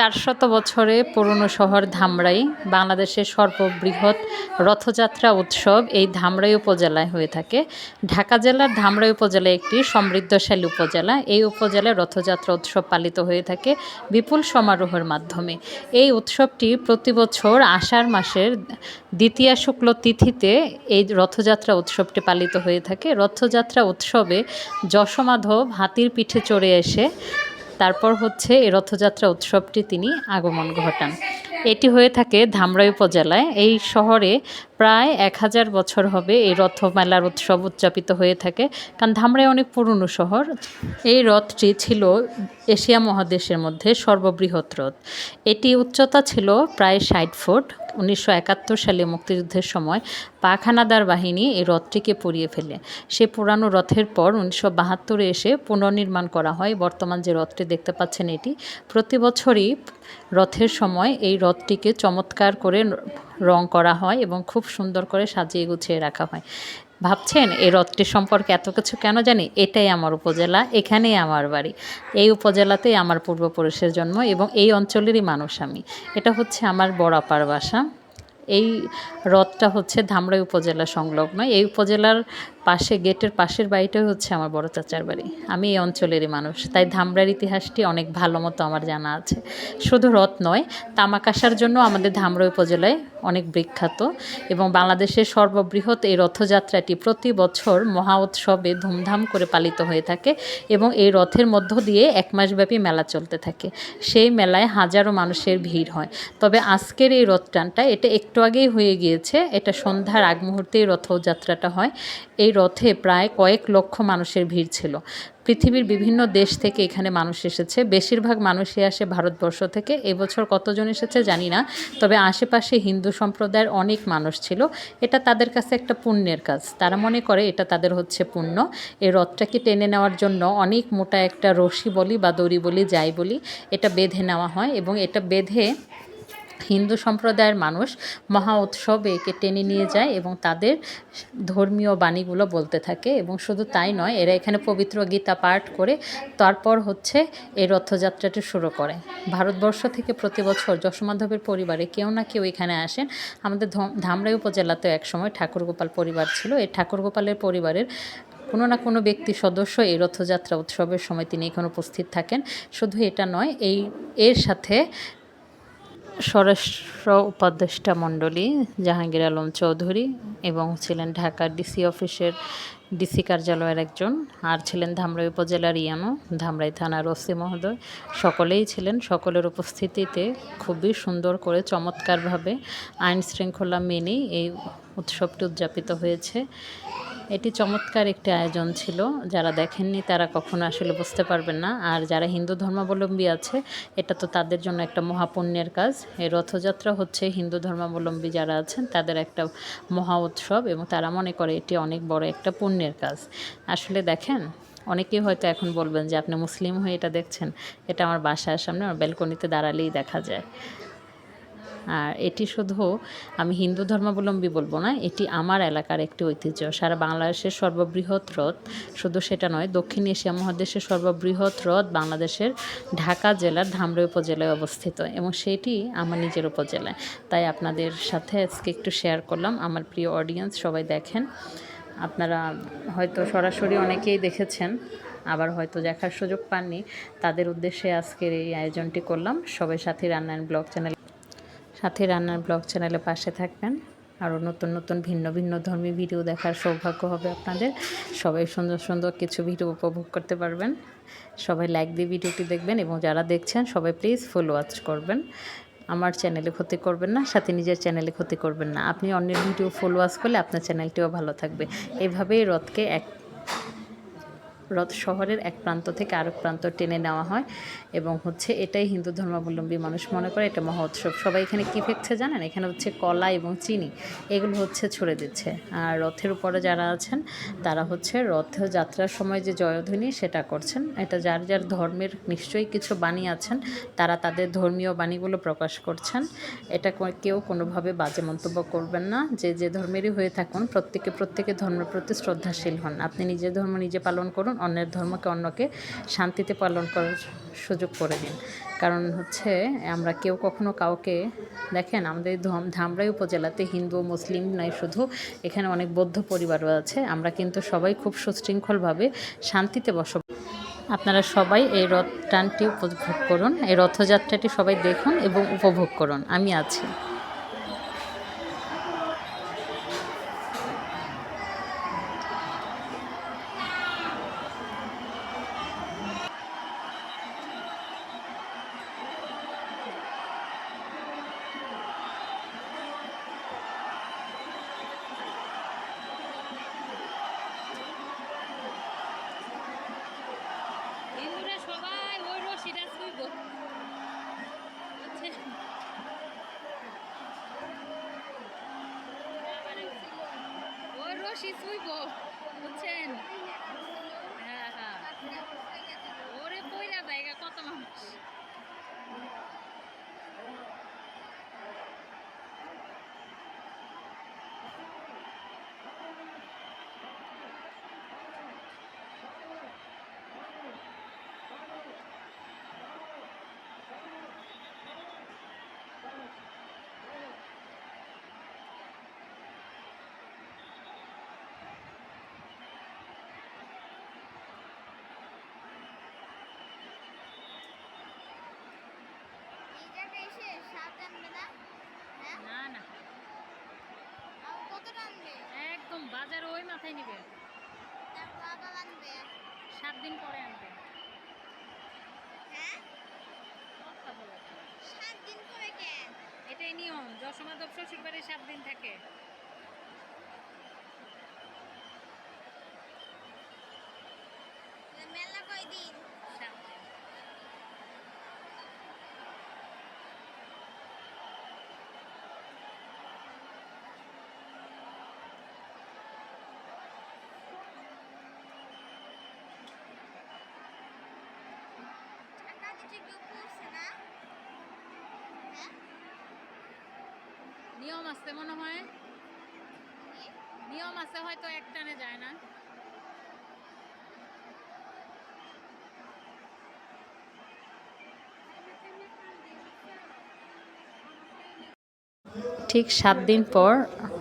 চারশত বছরে পুরনো শহর ধামরাই, বাংলাদেশের সর্ববৃহৎ রথযাত্রা উৎসব এই ধামরাই উপজেলায় হয়ে থাকে। ঢাকা জেলার ধামরাই উপজেলা একটি সমৃদ্ধশালী উপজেলা। এই উপজেলায় রথযাত্রা উৎসব পালিত হয়ে থাকে বিপুল সমারোহের মাধ্যমে। এই উৎসবটি প্রতি বছর আষাঢ় মাসের দ্বিতীয়া শুক্ল তিথিতে এই রথযাত্রা উৎসবটি পালিত হয়ে থাকে। রথযাত্রা উৎসবে যশমাধব হাতির পিঠে চড়ে এসে তারপর হচ্ছে এই রথযাত্রা উৎসবটি তিনি আগমন ঘটান। এটি হয়ে থাকে ধামরাই উপজেলায়। এই শহরে প্রায় এক হাজার বছর হবে এই রথ মেলার উৎসব উদযাপিত হয়ে থাকে। কারণ ধামরাই অনেক পুরনো শহর। এই রথটি ছিল এশিয়া মহাদেশের মধ্যে সর্ববৃহৎ রথ। এটি উচ্চতা ছিল প্রায় ষাট ফুট। উনিশশো একাত্তর সালে মুক্তিযুদ্ধের সময় পাখানাদার বাহিনী এই রথটিকে পুড়িয়ে ফেলে। সে পুরানো রথের পর উনিশশো বাহাত্তরে এসে পুনর্নির্মাণ করা হয়। বর্তমান যে রথটি দেখতে পাচ্ছেন এটি, প্রতি বছরই রথের সময় এই রথটিকে চমৎকার করে রং করা হয় এবং খুব সুন্দর করে সাজিয়ে গুছিয়ে রাখা হয়। ভাবছেন এই রথটির সম্পর্কে এত কিছু কেন জানি? এটাই আমার উপজেলা, এখানেই আমার বাড়ি। এই উপজেলাতেই আমার পূর্বপুরুষের জন্ম এবং এই অঞ্চলেরই মানুষ আমি। এটা হচ্ছে আমার বড়াপার বাসা। এই হ্রদটা হচ্ছে ধামরাই উপজেলা সংলগ্ন। এই উপজেলার পাশে, গেটের পাশের বাড়িটাই হচ্ছে আমার বড় চাচার বাড়ি। আমি এই অঞ্চলেরই মানুষ, তাই ধামরার ইতিহাসটি অনেক ভালো মতো আমার জানা আছে। শুধু রথ নয় তামাক আসার জন্য আমাদের ধামরা উপজেলায় অনেক বিখ্যাত এবং বাংলাদেশের সর্ববৃহৎ এই রথযাত্রাটি প্রতি বছর মহা উৎসবে ধুমধাম করে পালিত হয়ে থাকে এবং এই রথের মধ্য দিয়ে এক মাসব্যাপী মেলা চলতে থাকে। সেই মেলায় হাজারো মানুষের ভিড় হয়। তবে আজকের এই রথটানটা এটা একটু আগেই হয়ে গিয়েছে। এটা সন্ধ্যার আগ মুহূর্তে এই রথযাত্রাটা হয়। এই রথে প্রায় কয়েক লক্ষ মানুষের ভিড় ছিল। পৃথিবীর বিভিন্ন দেশ থেকে এখানে মানুষ এসেছে। বেশিরভাগ মানুষই আসে ভারতবর্ষ থেকে। এবছর কতজন এসেছে জানি না। তবে আশেপাশে হিন্দু সম্প্রদায়ের অনেক মানুষ ছিল। এটা তাদের কাছে একটা পুণ্যের কাজ। তারা মনে করে এটা তাদের হচ্ছে পুণ্য। এই রথটাকে টেনে নেওয়ার জন্য অনেক মোটা একটা রশি বলি বা দড়ি বলি, যাই বলি, এটা বেঁধে নেওয়া হয় এবং এটা বেঁধে হিন্দু সম্প্রদায়ের মানুষ মহা উৎসবে একে টেনে নিয়ে যায় এবং তাদের ধর্মীয় বাণীগুলো বলতে থাকে এবং শুধু তাই নয়, এরা এখানে পবিত্র গীতা পাঠ করে তারপর হচ্ছে এই রথযাত্রাটি শুরু করে। ভারতবর্ষ থেকে প্রতি বছর যশোমাধবের পরিবারে কেউ না কেউ এখানে আসেন। আমাদের ধামরাই উপজেলাতেও একসময় ঠাকুরগোপাল পরিবার ছিল। এই ঠাকুরগোপালের পরিবারের কোনো না কোনো ব্যক্তি সদস্য এই রথযাত্রা উৎসবের সময় তিনি এখানে উপস্থিত থাকেন। শুধু এটা নয়, এই, এর সাথে স্বরাষ্ট্র উপদেষ্টা মণ্ডলী জাহাঙ্গীর আলম চৌধুরী এবং ছিলেন ঢাকার ডিসি অফিসের ডিসি কার্যালয়ের একজন আর ছিলেন ধামরাই উপজেলার ইয়ানো ধামরাই থানার ওসি মহোদয়। সকলেই ছিলেন, সকলের উপস্থিতিতে খুবই সুন্দর করে চমৎকারভাবে আইন শৃঙ্খলা মেনেই এই উৎসবটি উদযাপিত হয়েছে। এটি চমৎকার একটি আয়োজন ছিল। যারা দেখেননি তারা কখনো আসলে বুঝতে পারবেন না। আর যারা হিন্দু ধর্মাবলম্বী আছে, এটা তো তাদের জন্য একটা মহাপুণ্যের কাজ। এই রথযাত্রা হচ্ছে হিন্দু ধর্মাবলম্বী যারা আছেন, তাদের একটা মহা উৎসব এবং তারা মনে করে এটি অনেক বড় একটা পুণ্যের কাজ। আসলে দেখেন, অনেকেই হয়তো এখন বলবেন যে, আপনি মুসলিম হয়ে এটা দেখছেন? এটা আমার বাসার সামনে, আমার ব্যালকনিতে দাঁড়ালেই দেখা যায়। আর এটি শুধু আমি হিন্দু ধর্মাবলম্বী বলব না, এটি আমার এলাকার একটি ঐতিহ্য। সারা বাংলাদেশের সর্ববৃহৎ হ্রদ শুধু সেটা নয়, দক্ষিণ এশিয়া মহাদেশের সর্ববৃহৎ হ্রদ বাংলাদেশের ঢাকা জেলার ধামরাই উপজেলায় অবস্থিত এবং সেটি আমার নিজের উপজেলায়। তাই আপনাদের সাথে আজকে একটু শেয়ার করলাম। আমার প্রিয় অডিয়েন্স সবাই দেখেন, আপনারা হয়তো সরাসরি অনেকেই দেখেছেন, আবার হয়তো দেখার সুযোগ পাননি। তাদের উদ্দেশ্যে আজকের এই আয়োজনটি করলাম। সবাই সাথী রান্নার ব্লগ চ্যানেল সাথে রান্নার ব্লগ চ্যানেলে পাশে থাকবেন। আরও নতুন নতুন ভিন্ন ভিন্ন ধর্মী ভিডিও দেখার সৌভাগ্য হবে আপনাদের। সবাই সুন্দর সুন্দর কিছু ভিডিও উপভোগ করতে পারবেন। সবাই লাইক দিয়ে ভিডিওটি দেখবেন এবং যারা দেখছেন, সবাই প্লিজ ফুল ওয়াচ করবেন। আমার চ্যানেলে ক্ষতি করবেন না, সাথে নিজের চ্যানেলে ক্ষতি করবেন না। আপনি অন্যের ভিডিও ফুল ওয়াচ করলে আপনার চ্যানেলটিও ভালো থাকবে। এভাবেই রথকে এক রথ শহরের এক প্রান্ত থেকে আরেক প্রান্ত টেনে নেওয়া হয় এবং হচ্ছে এটাই হিন্দু ধর্মাবলম্বী মানুষ মনে করে, এটা মহা উৎসব। সবাই এখানে কী ফেকছে জানেন? এখানে হচ্ছে কলা এবং চিনি, এগুলো হচ্ছে ছড়ে দিচ্ছে। আর রথের উপরে যারা আছেন, তারা হচ্ছে রথ যাত্রার সময় যে জয়ধ্বনি সেটা করছেন। এটা যার যার ধর্মের নিশ্চয়ই কিছু বাণী আছেন, তারা তাদের ধর্মীয় বাণীগুলো প্রকাশ করছেন। এটা কেউ কোনোভাবে বাজে মন্তব্য করবেন না। যে যে ধর্মেরই হয়ে থাকুন, প্রত্যেকে প্রত্যেকে ধর্মের প্রতি শ্রদ্ধাশীল হন। আপনি নিজের ধর্ম নিজে পালন করুন অন্যের ধর্মকে অন্যকে শান্তিতে পালন করার সুযোগ করে দিন। কারণ হচ্ছে আমরা কেউ কখনো কাউকে, দেখেন আমাদের ধম- ধামরাই উপজেলাতে হিন্দু, মুসলিম নয় শুধু এখানে অনেক বৌদ্ধ পরিবারও আছে। আমরা কিন্তু সবাই খুব সুশৃঙ্খলভাবে শান্তিতে বসবাস আপনারা সবাই এই রথ টানটি উপভোগ করুন, এই রথযাত্রাটি সবাই দেখুন এবং উপভোগ করুন। আমি আছি হিন্দুরা সবাই ওই রশিটা ছুইব ওই রশি ছুইব বুঝছেন হ্যাঁ হ্যাঁ ওরে পয়লা জায়গা কত মানুষ এই জায়গায় এসে সাপ টানবে না হ্যাঁ না না আর কত টানবে একদম বাজার ওই মাথায় নিবে। সাত দিন পরে আনবে। হ্যাঁ? এটাই নিয়ম দশমাদব শ্বশুর বাড়ি সাত দিন থাকে। মেলা কয়দিন সাত দিন আর কাজে ঠিক কেউ করছে না হ্যাঁ নিয়ম আছে মনে হয়? নিয়ম আছে হয়তো একটানে যায় না। ঠিক সাত দিন পর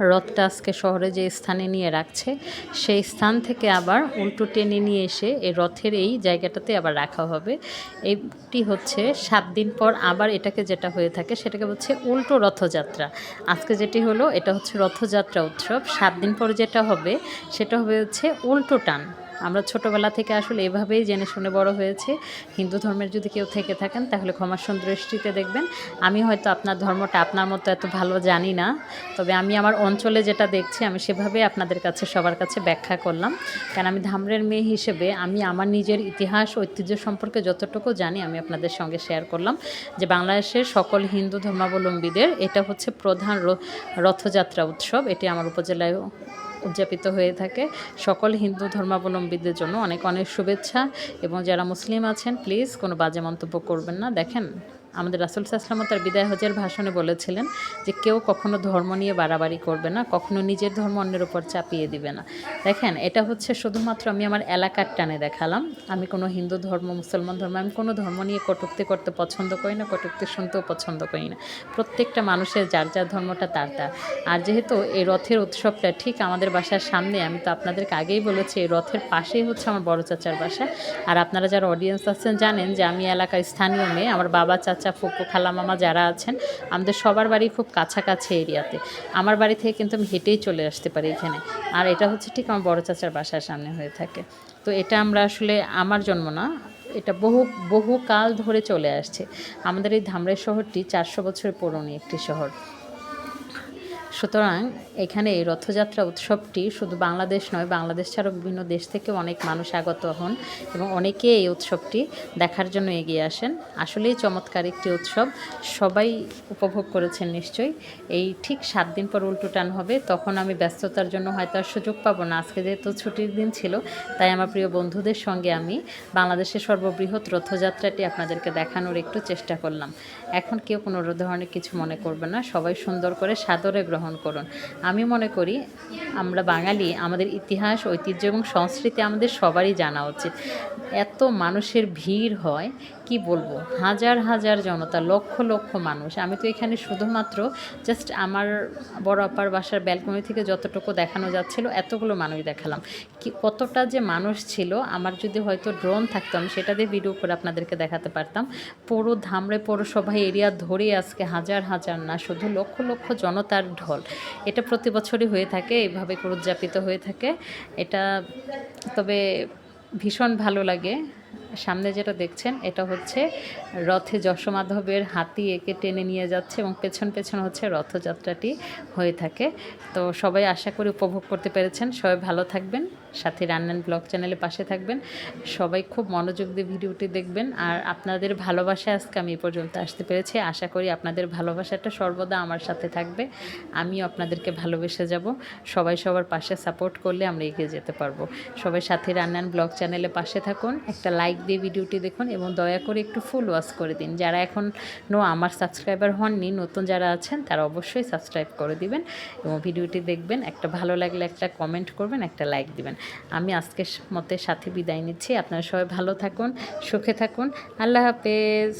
রথটা আজকে শহরে যে স্থানে নিয়ে রাখছে, সেই স্থান থেকে আবার উল্টো টেনে নিয়ে এসে এই রথের এই জায়গাটাতে আবার রাখা হবে। এইটি হচ্ছে সাত দিন পর আবার এটাকে যেটা হয়ে থাকে, সেটাকে হচ্ছে উল্টো রথযাত্রা। আজকে যেটি হলো, এটা হচ্ছে রথযাত্রা উৎসব। সাত দিন পর যেটা হবে, সেটা হবে হচ্ছে উল্টো টান। আমরা ছোটবেলা থেকে আসলে এভাবেই জেনে শুনে বড় হয়েছে। হিন্দু ধর্মের যদি কেউ থেকে থাকেন, তাহলে ক্ষমা দৃষ্টিতে দেখবেন। আমি হয়তো আপনার ধর্মটা আপনার মতো এত ভালো জানি না। তবে আমি আমার অঞ্চলে যেটা দেখছি, আমি সেভাবে আপনাদের কাছে, সবার কাছে ব্যাখ্যা করলাম। কারণ আমি ধামরের মেয়ে হিসেবে আমি আমার নিজের ইতিহাস, ঐতিহ্য সম্পর্কে যতটুকু জানি, আমি আপনাদের সঙ্গে শেয়ার করলাম যে বাংলাদেশের সকল হিন্দু ধর্মাবলম্বীদের এটা হচ্ছে প্রধান রথযাত্রা উৎসব। এটি আমার উপজেলায় উদযাপিত হয়ে থাকে। সকল হিন্দু ধর্মাবলম্বীদের জন্য অনেক অনেক শুভেচ্ছা এবং যারা মুসলিম আছেন প্লিজ কোনো বাজে মন্তব্য করবেন না। দেখেন। আমাদের রাসুল সাসলাম তার বিদায় হজের ভাষণে বলেছিলেন যে কেউ কখনো ধর্ম নিয়ে বাড়াবাড়ি করবে না, কখনো নিজের ধর্ম অন্যের উপর চাপিয়ে দিবে না। দেখেন, এটা হচ্ছে শুধুমাত্র আমি আমার এলাকার টানে দেখালাম। আমি কোনো হিন্দু ধর্ম, মুসলমান ধর্ম, আমি কোনো ধর্ম নিয়ে কটুক্তি করতে পছন্দ করি না, কটুক্তি শুনতেও পছন্দ করি না। প্রত্যেকটা মানুষের যার যার ধর্মটা তার তার। আর যেহেতু এই রথের উৎসবটা ঠিক আমাদের বাসার সামনে, আমি তো আপনাদেরকে আগেই বলেছি, এই রথের পাশেই হচ্ছে আমার বড় চাচার বাসা। আর আপনারা যারা অডিয়েন্স আছেন জানেন যে আমি এলাকার স্থানীয় মেয়ে, আমার বাবা চাচা ফুপু খালা মামা যারা আছেন, আমাদের সবার বাড়ি খুব কাছাকাছি এরিয়াতে। আমার বাড়ি থেকে কিন্তু আমি হেঁটেই চলে আসতে পারি এখানে। আর এটা হচ্ছে ঠিক আমার বড় চাচার বাসার সামনে হয়ে থাকে। তো এটা আমরা আসলে আমার জন্ম না, এটা বহু বহু কাল ধরে চলে আসছে। আমাদের এই ধামরাই শহরটি চারশো বছরের পুরনো একটি শহর। সুতরাং এখানে এই রথযাত্রা উৎসবটি শুধু বাংলাদেশ নয়, বাংলাদেশ ছাড়াও বিভিন্ন দেশ থেকে অনেক মানুষ আগত হন এবং অনেকে এই উৎসবটি দেখার জন্য এগিয়ে আসেন। আসলেই চমৎকার একটি উৎসব, সবাই উপভোগ করেছেন নিশ্চয়ই। এই ঠিক সাত দিন পর উল্টো টান হবে, তখন আমি ব্যস্ততার জন্য হয়তো আর সুযোগ পাবো না। আজকে যেহেতু ছুটির দিন ছিল, তাই আমার প্রিয় বন্ধুদের সঙ্গে আমি বাংলাদেশের সর্ববৃহৎ রথযাত্রাটি আপনাদেরকে দেখানোর একটু চেষ্টা করলাম। এখন কেউ কোনো ধরনের কিছু মনে করবে না, সবাই সুন্দর করে সাদরে গ্রহণ গ্রহণ করুন। আমি মনে করি আমরা বাঙালি, আমাদের ইতিহাস, ঐতিহ্য এবং সংস্কৃতি আমাদের সবারই জানা উচিত। এত মানুষের ভিড় হয় কি বলব? হাজার হাজার জনতা, লক্ষ লক্ষ মানুষ। আমি তো এখানে শুধুমাত্র জাস্ট আমার বড় আপার বাসার ব্যালকনি থেকে যতটুকু দেখানো যাচ্ছিল, এতগুলো মানুষ দেখালাম। কি, কতটা যে মানুষ ছিল, আমার যদি হয়তো ড্রোন থাকতো, আমি সেটা দিয়ে ভিডিও করে আপনাদেরকে দেখাতে পারতাম। পুরো ধামরে পৌরসভা এরিয়া ধরে আজকে হাজার হাজার না, শুধু লক্ষ লক্ষ জনতার ঢল। এটা প্রতি বছরই হয়ে থাকে এইভাবে উদযাপিত হয়ে থাকে। এটা তবে ভীষণ ভালো লাগে। সামনে যেটা দেখছেন, এটা হচ্ছে রথে যশোমাধবের হাতি একে টেনে নিয়ে যাচ্ছে এবং পেছন পেছন হচ্ছে রথযাত্রাটি হয়ে থাকে। তো সবাই আশা করি উপভোগ করতে পেরেছেন। সবাই ভালো থাকবেন, সাথে রান্নান ব্লগ চ্যানেলে পাশে থাকবেন। সবাই খুব মনোযোগ দিয়ে ভিডিওটি দেখবেন আর আপনাদের ভালোবাসায় আজকে আমি এ পর্যন্ত আসতে পেরেছি। আশা করি আপনাদের ভালোবাসাটা সর্বদা আমার সাথে থাকবে। আমিও আপনাদেরকে ভালোবেসে যাব। সবাই সবার পাশে সাপোর্ট করলে আমরা এগিয়ে যেতে পারব। সবাই সাথে রান্নান ব্লগ চ্যানেলে পাশে থাকুন। একটা লাইক দিয়ে ভিডিওটি দেখুন এবং দয়া করে একটু ফুল ওয়াশ করে দিন। যারা এখন নো আমার সাবস্ক্রাইবার হননি, নতুন যারা আছেন, তারা অবশ্যই সাবস্ক্রাইব করে দিবেন এবং ভিডিওটি দেখবেন। একটা ভালো লাগলে একটা কমেন্ট করবেন, একটা লাইক দিবেন। আমি আজকের মতে সাথে বিদায় নিচ্ছি। আপনারা সবাই ভালো থাকুন, সুখে থাকুন। আল্লাহ হাফেজ।